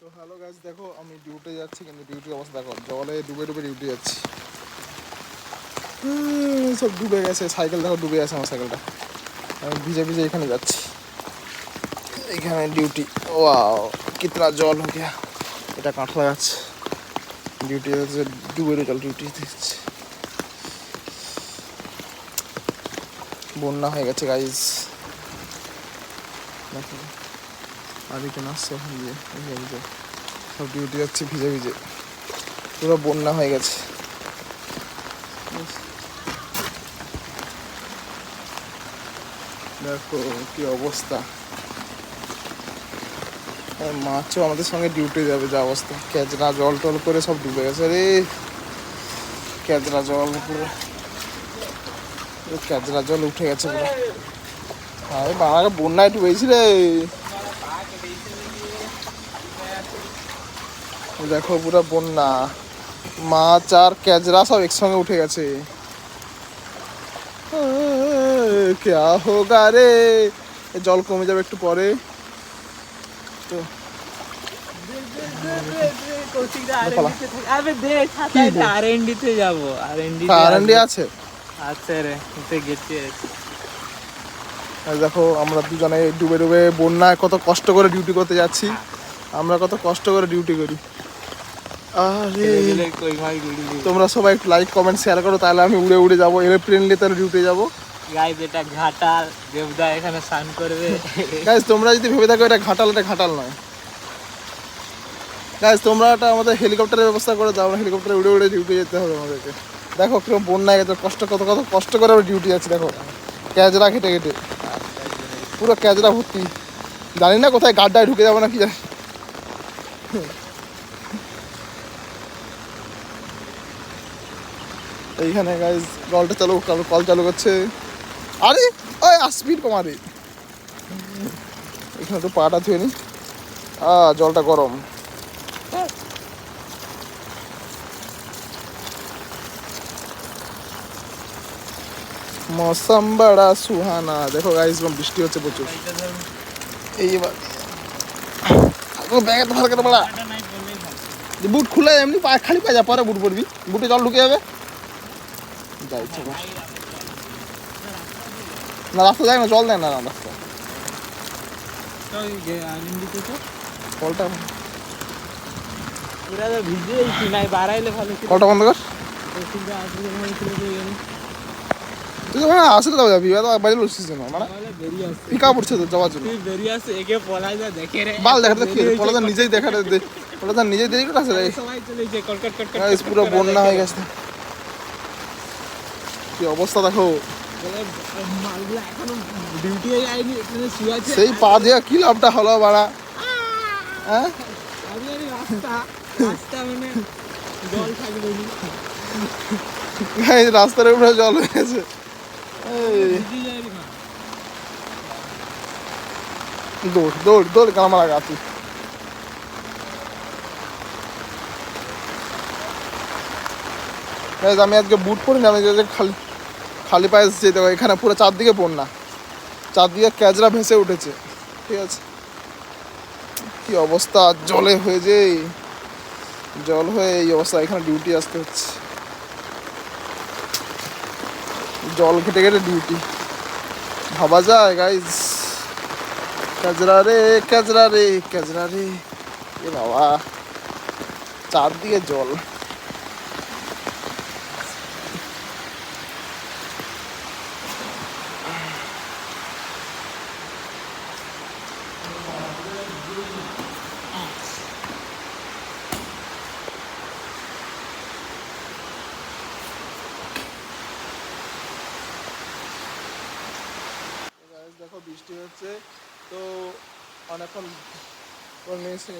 তো হ্যালো গাছ দেখো, আমি ডিউটি যাচ্ছি, কিন্তু ডিউটির অবস্থা দেখো, জলে ডুবে ডুবে ডিউটি যাচ্ছি। সব ডুবে গেছে সাইকেল দেখো, ডুবে গেছে আমার সাইকেলটা আমি ভিজে ভিজে এখানে যাচ্ছি। এখানে ডিউটি ওয়াও কিতনা জল হো গয়া। এটা কাঁঠলা গাছ। ডিউটি যাচ্ছে ডুবে জল ডিউটি দিচ্ছে বন্যা হয়ে গেছে গাইজ দেখো। আর এখানে আসছে ওখান দিয়ে ভিজে সব ডিউটি যাচ্ছে, ভিজে ভিজে। পুরো বন্যা হয়ে গেছে। দেখো কি অবস্থা। মাছও আমাদের সঙ্গে ডিউটি যাবে, যা অবস্থা। ক্যাজরা জল টল করে সব ডুবে গেছে রে ক্যাজরা জল পুরো। ক্যাজরা জল উঠে গেছে পুরো। আরে বাবাকে বন্যায় ডুবেছি রে। দেখো, পুরো বন্যা। মাছ আর ক্যাজরা সব একসঙ্গে উঠে গেছে। ক্যা হোগা জল কমে যাবে একটু পরে। তো। দেখো, আমরা দুজনে ডুবে ডুবে বন্যায় কত কষ্ট করে ডিউটি করতে যাচ্ছি। আমরা কত কষ্ট করে ডিউটি করি। তোমরা সবাই একটু লাইক কমেন্ট শেয়ার করো তাহলে আমি উড়ে উড়ে যাব। এরোপ্লেন নিয়ে তাহলে ডিউটি যাব। গাইস এটা ঘাটাল। দেবদা এখানে স্নান করবে। গাইজ তোমরা যদি ভেবে থাকো এটা ঘাটাল এটা ঘাটাল নয়। গাইজ তোমরা একটা আমাদের হেলিকপ্টারের ব্যবস্থা করে দাও আমরা হেলিকপ্টারে উড়ে উড়ে ডিউটি যেতে হবে আমাদেরকে দেখো কীরকম বন্যায় গেছে। কষ্ট কত কত কষ্ট করে আমরা ডিউটি যাচ্ছি দেখো। ক্যাজরা কেটে কেটে পুরো ক্যাজরা ভর্তি। জানি না কোথায় গাড্ডায় ঢুকে যাব না কি জানি। এইখানে গাইজ কলটা চালু কল চালু করছে। আরে ওই স্পিড কমারে। এখানে তো পাটা ধুয়ে নি। আ জলটা গরম। মৌসম বড়া সুহানা। দেখো গাইস বৃষ্টি হচ্ছে প্রচুর। এই এবার ব্যাগে তো ভালো করে বড়া বুট খুলে এমনি খালি পায়ে যা পরে বুট পরবি। বুটে জল ঢুকে যাবে। ইচ্ছে না রাস্তা যায় না জল দেয় না রাস্তা কলটা বন্ধ কর তুই তো আসলে যাবি বাইরে না মানে পড়ছে তো যাওয়ার জন্য দেখে বাল দেখাতে কি নিজেই দেখাতে দে পলাদান নিজেই দেরি করে পুরো বন্যা হয়ে গেছে কি অবস্থা দেখো? সেই পা দিয়ে কি লাভটা হলো বাড়া? হ্যাঁ? মানে রাস্তার উপরে জল হয়ে গেছে দৌড় দৌড় দৌড় কামার আগে আছি আমি আজকে বুট পরি না আমি খালি খালি পায়ে যেতে হবে এখানে পুরো চারদিকে বন্যা। চারদিকে ক্যাজরা ভেসে উঠেছে, ঠিক আছে? কি অবস্থা, জলে হয়ে যে জল হয়ে এই অবস্থা, এখানে ডিউটি আসতে হচ্ছে। জল কেটে কেটে ডিউটি ভাবা যায় গাইজ ক্যাজরা রে ক্যাজরা রে ক্যাজরা রে। বাবা, চারদিকে জল। বৃষ্টি হচ্ছে। তো অনেকক্ষণ নিয়েছি